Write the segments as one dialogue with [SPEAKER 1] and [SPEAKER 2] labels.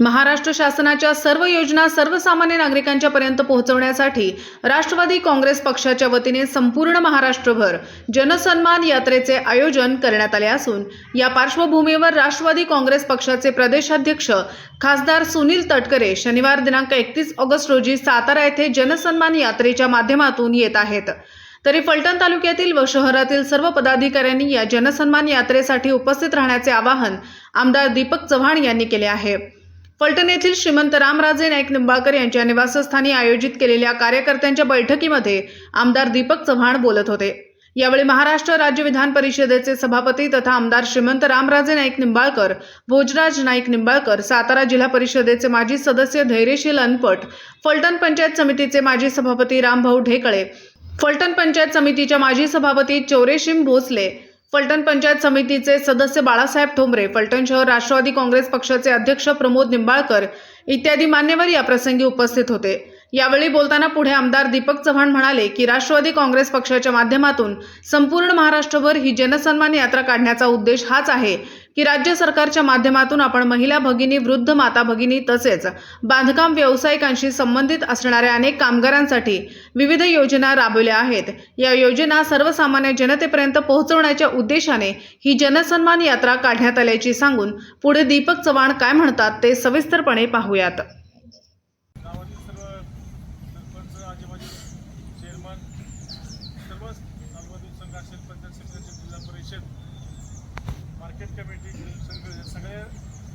[SPEAKER 1] महाराष्ट्र शासनाच्या सर्व योजना सर्वसामान्य नागरिकांच्या पर्यंत पोहोचवण्यासाठी राष्ट्रवादी काँग्रेस पक्षाच्या वतीने संपूर्ण महाराष्ट्रभर जनसन्मान यात्रेचे आयोजन करण्यात आले असून या पार्श्वभूमीवर राष्ट्रवादी काँग्रेस पक्षाचे प्रदेशाध्यक्ष खासदार सुनील तटकरे शनिवार दिनांक एकतीस ऑगस्ट रोजी सातारा येथे जनसन्मान यात्रेच्या माध्यमातून येत आहेत. तरी फलटण तालुक्यातील व शहरातील सर्व पदाधिकाऱ्यांनी या जनसन्मान यात्रेसाठी उपस्थित राहण्याचे आवाहन आमदार दीपक चव्हाण यांनी केले आहे. फलटण येथील श्रीमंत रामराजे नाईक निंबाळकर यांच्या निवासस्थानी आयोजित केलेल्या कार्यकर्त्यांच्या बैठकीमध्ये आमदार दीपक चव्हाण बोलत होते. यावेळी महाराष्ट्र राज्य विधान परिषदेचे सभापती तथा आमदार श्रीमंत रामराजे नाईक निंबाळकर भोजराज नाईक निंबाळकर सातारा जिल्हा परिषदेचे माजी सदस्य धैर्यशील अनपट फलटण पंचायत समितीचे माजी सभापती रामभाऊ ढेकळे फलटण पंचायत समितीच्या माजी सभापती चौरेशिम भोसले फलटण पंचायत समितीचे सदस्य बाळासाहेब ठोंबरे फलटण शहर राष्ट्रवादी काँग्रेस पक्षाचे अध्यक्ष प्रमोद निंबाळकर इत्यादी मान्यवर या प्रसंगी उपस्थित होते. यावेळी बोलताना पुढे आमदार दीपक चव्हाण म्हणाले की राष्ट्रवादी काँग्रेस पक्षाच्या माध्यमातून संपूर्ण महाराष्ट्रभर ही जनसन्मान यात्रा काढण्याचा उद्देश हाच आहे. की राज्य सरकारच्या माध्यमातून आपण महिला भगिनी वृद्ध माता भगिनी तसेच बांधकाम व्यावसायिकांशी संबंधित असणाऱ्या अनेक कामगारांसाठी विविध योजना राबवल्या आहेत. या योजना सर्वसामान्य जनतेपर्यंत पोहोचवण्याच्या उद्देशाने ही जनसन्मान यात्रा काढण्यात आल्याची सांगून पुढे दीपक चव्हाण काय म्हणतात ते सविस्तरपणे पाहूयात
[SPEAKER 2] गावातील सर्व सरपंच आजीबाजी चेअरमन सर्वच तालुका दूध संघ असेल पंचायत समिती असेल जिल्हा परिषद मार्केट कमिटी दूध संघ या सगळ्या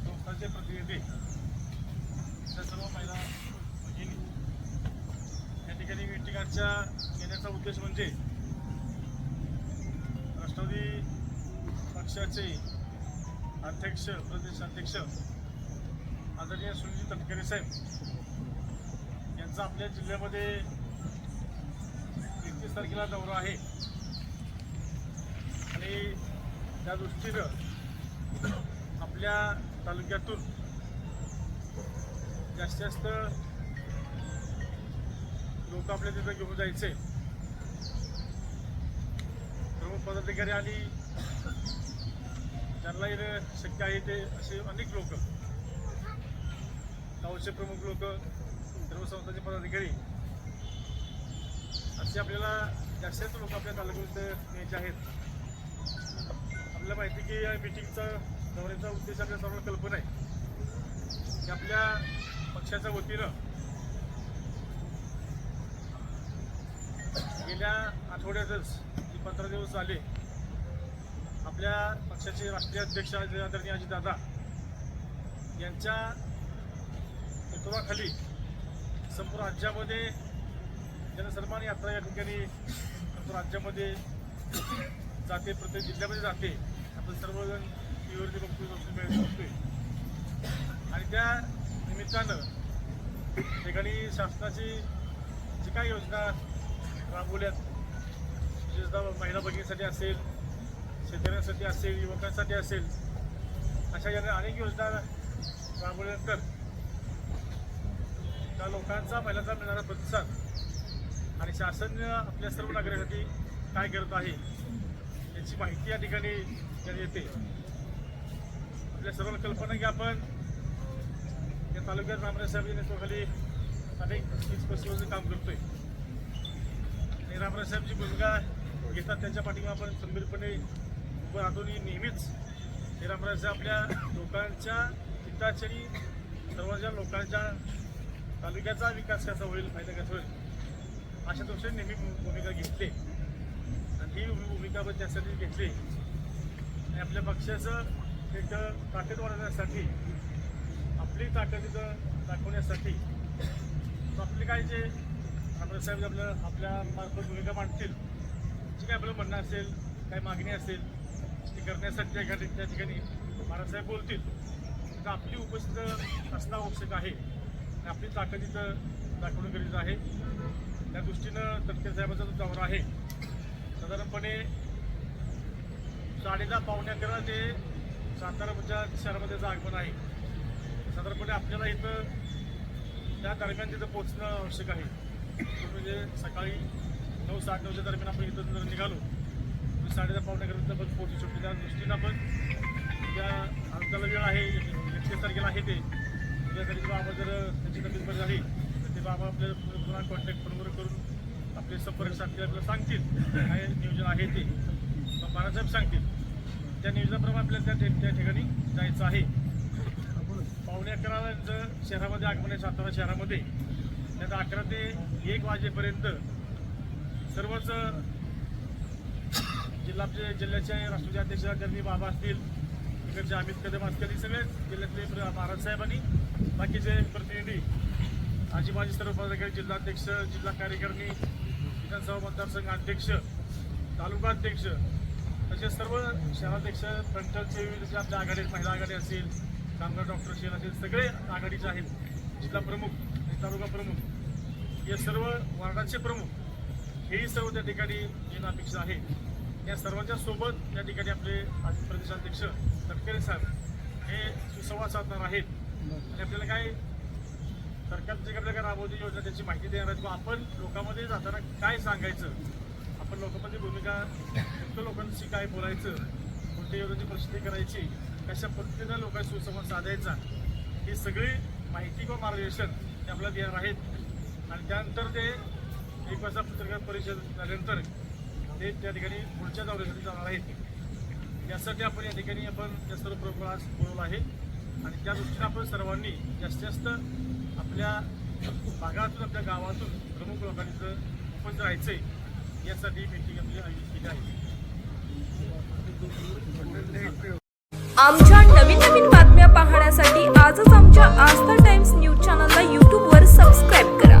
[SPEAKER 2] संस्थांचे प्रतिनिधी त्या सर्व महिला भगिनी या ठिकाणी मीटिंगाच्या येण्याचा उद्देश म्हणजे राष्ट्रवादी पक्षाचे अध्यक्ष प्रदेश अध्यक्ष आदरणीय सुनील तटकरे साहेब यांचा आपल्या जिल्ह्यामध्ये एकतीस तारखेला दौरा आहे. आणि त्या दृष्टीनं आपल्या तालुक्यातून जास्तीत जास्त लोक आपल्या तिथं घेऊन जायचे. पदाधिकारी आणि त्यांना शक्य आहे ते असे अनेक लोक गावचे प्रमुख लोक सर्व संस्थांचे पदाधिकारी असे आपल्याला जास्त लोक आपल्या तालुक्यात न्यायचे आहेत. आपल्याला माहिती की या मिटिंगचा दौऱ्याचा उद्देश आपल्या सर्वांना कल्पना आहे. की आपल्या पक्षाच्या वतीनं गेल्या आठवड्यातच पंधरा दिवस झाले आपल्या पक्षाचे राष्ट्रीय अध्यक्ष आदरणीय अजितदादा यांच्या नेतृत्वाखाली संपूर्ण राज्यामध्ये जनसन्मान यात्रा या ठिकाणी संपूर्ण राज्यामध्ये जाते प्रत्येक जिल्ह्यामध्ये जाते. आपण सर्वजण टीव्हीवरती बघतोय सोशल मीडियावर बघतोय. आणि त्या निमित्तानं ठिकाणी शासनाची जी काही योजना राबवल्यात विशेषतः महिला भगिनीसाठी असेल शेतकऱ्यांसाठी असेल युवकांसाठी असेल अशा या अनेक योजना राबवल्यानंतर त्या लोकांचा महिलांचा मिळणारा प्रतिसाद आणि शासन आपल्या सर्व नागरिकांसाठी काय करत आहे याची माहिती या ठिकाणी त्यात येते. आपल्या सर्वांना कल्पना की आपण या तालुक्यात रामराज साहेब नेतृत्वाखाली अनेक तीस काम करतोय. आणि रामराज साहेबची भूमिका घेतात त्यांच्या पाठीमा आपण खंबीरपणे उभं राहतो आणि नेहमीच हे रामराज आपल्या लोकांच्या हिताची सर्वांच्या लोकांच्या तालुक्याचा विकास कसा होईल फायदा कसा होईल अशा दृष्टीने नेहमी भूमिका घेतली. आणि ही भूमिका पण त्यासाठी घेतली. आणि आपल्या पक्षाचं एक ताकद वाढवण्यासाठी आपली ताकद इथं दाखवण्यासाठी आपले काय जे आपल्या साहेब आपल्या आपल्या मार्फत भूमिका मांडतील काय आपलं म्हणणं असेल काय मागणी असेल ती करण्यासाठी त्या ठिकाणी त्या ठिकाणी महाराजसाहेब बोलतील. तर आपली उपस्थित असणं आवश्यक आहे. आणि आपली ताकद इथं दाखवणं गरजेचं आहे. त्या दृष्टीनं तटके साहेबाचा जो दौरा आहे साधारणपणे साडेदहा पावणे अकरा ते साताराच्या शहरामध्ये आगमन आहे. साधारणपणे आपल्याला इथं त्या दरम्यान तिथं पोचणं आवश्यक आहे. म्हणजे सकाळी नऊ सात नऊच्या दरम्यान आपण इथं जर निघालो तर साडेदहा पावणे अकरापर्यंत आपण पोहोचू शकतो. त्या दृष्टीनं आपण त्या आमच्याला वेळ आहे एकतीस तारखेला आहे ते. त्यासाठी बाबा जर त्याची तब्येत बरी झाली तर ते बाबा आपल्याला पुन्हा कॉन्टॅक्ट फोनवर करून आपले संपर्क साधतील आपल्याला सांगतील काय नियोजन आहे ते. मग बाळासाहेब सांगतील. त्या नियोजनाप्रमाणे आपल्याला त्या ठे- त्या ठिकाणी जायचं आहे. पावणे अकराला जर शहरामध्ये आगमन आहे सातारा शहरामध्ये. त्यात अकरा ते एक वाजेपर्यंत सर्वच जिल्हा जिल्ह्याचे राष्ट्रीय अध्यक्ष आदरणीय बाबा असतील इकडचे अमित कदम असतील सगळेच सगळे जिल्ह्यातले प्र- महाराज साहेब आणि बाकीचे प्रतिनिधी आजी माजी सर्व पदाधिकारी जिल्हाध्यक्ष जिल्हा कार्यकारिणी विधानसभा मतदारसंघ अध्यक्ष तालुका अध्यक्ष तसेच सर्व शहराध्यक्ष फ्रंटलचे विविध जे आपल्या आघाडी महिला आघाडी असेल कामगार डॉक्टर असेल असेल सगळे आघाडीचे आहेत. जिल्हा प्रमुख तालुका प्रमुख हे सर्व वार्डाचे प्रमुख. हेही सर्व त्या ठिकाणी येणं अपेक्षित आहे या सर्वांच्या सोबत त्या ठिकाणी आपले प्रदेशाध्यक्ष तटकरे साहेब हे सुसंवाद साधणार आहेत. आणि आपल्याला काय सरकार जे आपल्याला काय राबवती योजना त्याची माहिती देणार आहेत. आपण लोकांमध्ये जाताना काय सांगायचं? आपण लोकांमध्ये भूमिका फक्त लोकांशी काय बोलायचं? कोणत्या योजनेची प्रसिद्धी करायची? कशा पद्धतीनं लोकांशी सुसंवाद साधायचा? ही सगळी माहिती किंवा मार्गदर्शन ते आपल्याला देणार आहेत. आणि त्यानंतर ते एक वाजता पत्रकार परिषद झाल्यानंतर ते त्या ठिकाणी पुढच्या दौऱ्यासाठी जाणार आहेत. यासाठी आपण या ठिकाणी आपण त्या सर्व प्रमुख आज बोलवलं आहे. आणि त्या दृष्टीने आपण सर्वांनी जास्तीत जास्त आपल्या भागातून आपल्या गावातून प्रमुख लोकांनी इथं उपस्थित राहायचं आहे यासाठी मीटिंग आपली आयोजित केली आहे.
[SPEAKER 3] आमच्या नवीन नवीन बातम्या पाहण्यासाठी आजच आमच्या आस्था टाइम्स न्यूज चॅनलला यूट्यूबवर सबस्क्राईब करा.